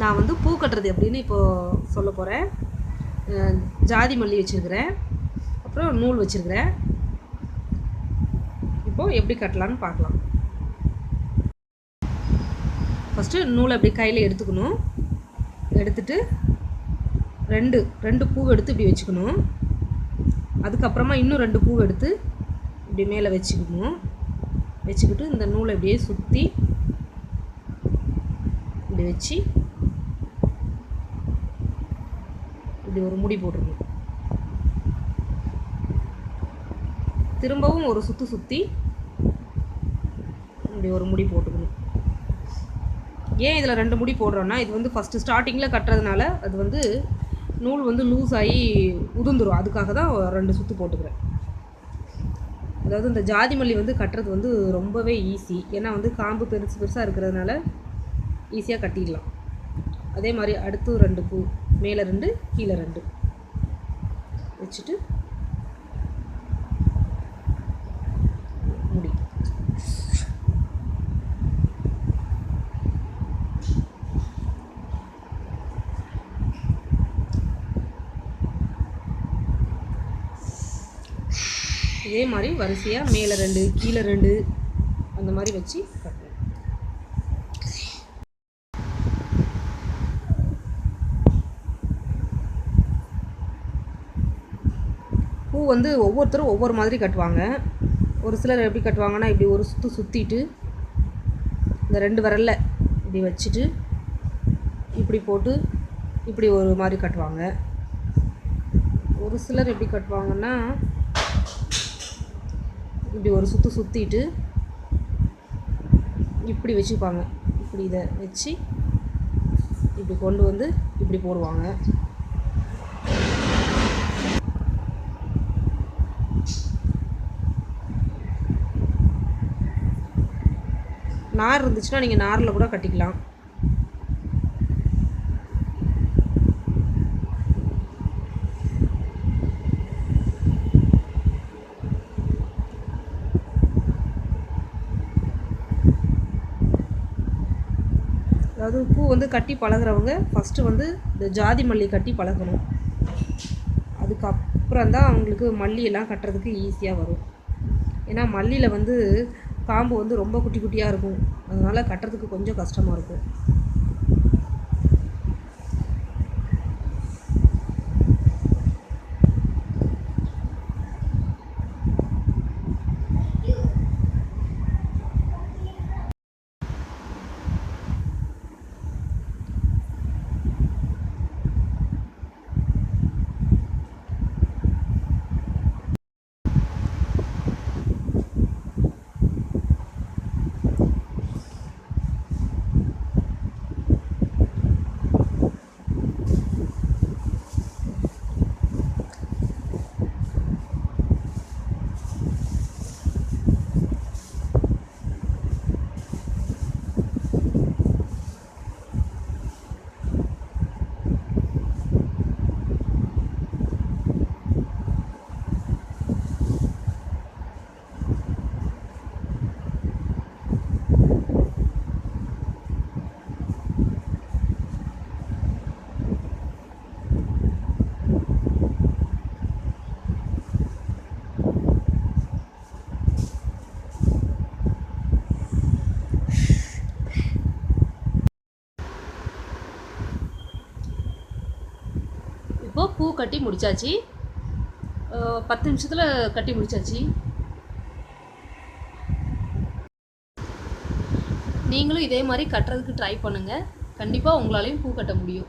நான் வந்து பூ கட்டுறது எப்படின்னு இப்போது சொல்ல போகிறேன் ஜாதி மல்லி வச்சுருக்கிறேன். அப்புறம் நூல் வச்சுருக்கிறேன். இப்போது எப்படி கட்டலான்னு பார்க்கலாம். ஃபஸ்ட்டு நூலை அப்படி கையில் எடுத்துக்கணும். எடுத்துட்டு ரெண்டு ரெண்டு பூ எடுத்து இப்படி வச்சுக்கணும். அதுக்கப்புறமா இன்னும் ரெண்டு பூ எடுத்து இப்படி மேலே வச்சுக்கணும். வச்சுக்கிட்டு இந்த நூலை இப்படியே சுற்றி இப்படி வச்சு இப்படி ஒரு முடி போட்டுருணும் திரும்பவும் ஒரு சுற்று சுற்றி இப்படி ஒரு முடி போட்டுக்கணும். ஏன் இதில் ரெண்டு முடி போடுறோன்னா இது வந்து ஃபஸ்ட்டு ஸ்டார்டிங்கில் கட்டுறதுனால அது வந்து நூல் வந்து லூஸ் ஆகி உதுந்துடும் அதுக்காக தான் ரெண்டு சுற்று போட்டுக்கிறேன். அதாவது இந்த ஜாதி மல்லி வந்து கட்டுறது வந்து ரொம்பவே ஈஸி ஏன்னா வந்து காம்பு பெருசு பெருசாக இருக்கிறதுனால ஈஸியாக கட்டிடலாம். அதே மாதிரி அடுத்து ரெண்டு பூ. மேலே ரெண்டு கீழே ரெண்டு. வச்சுட்டு முடி. இதே மாதிரி வரிசையாக மேலே ரெண்டு கீழே ரெண்டு அந்த மாதிரி வச்சு கட்டணும் பூ வந்து ஒவ்வொருத்தரும் ஒவ்வொரு மாதிரி கட்டுவாங்க. ஒரு சிலர் எப்படி கட்டுவாங்கன்னா இப்படி ஒரு சுற்று சுற்றிட்டு இந்த ரெண்டு வரல இப்படி வச்சுட்டு இப்படி போட்டு இப்படி ஒரு மாதிரி கட்டுவாங்க. ஒரு சிலர் எப்படி கட்டுவாங்கன்னா இப்படி ஒரு சுற்று சுற்றிட்டு இப்படி வச்சுப்பாங்க. இப்படி இதை வச்சு இப்படி கொண்டு வந்து இப்படி போடுவாங்க. நார் இருந்துச்சுன்னா நீங்கள் நாரில் கூட கட்டிக்கலாம். அதாவது பூ வந்து கட்டி பழகுறவங்க ஃபஸ்ட்டு வந்து இந்த ஜாதி மல்லி கட்டி பழகணும். அதுக்கப்புறம் தான் அவங்களுக்கு மல்லியெல்லாம் கட்டுறதுக்கு ஈஸியாக வரும். ஏன்னா மல்லியில் வந்து பாம்பு வந்து ரொம்ப குட்டி குட்டியாக இருக்கும். அதனால் கட்டுறதுக்கு கொஞ்சம் கஷ்டமாக இருக்கும். இப்போது பூ கட்டி முடித்தாச்சு பத்து நிமிஷத்தில் கட்டி முடித்தாச்சு நீங்களும் இதே மாதிரி கட்டுறதுக்கு ட்ரை பண்ணுங்கள் கண்டிப்பாக உங்களாலையும் பூ கட்ட முடியும்.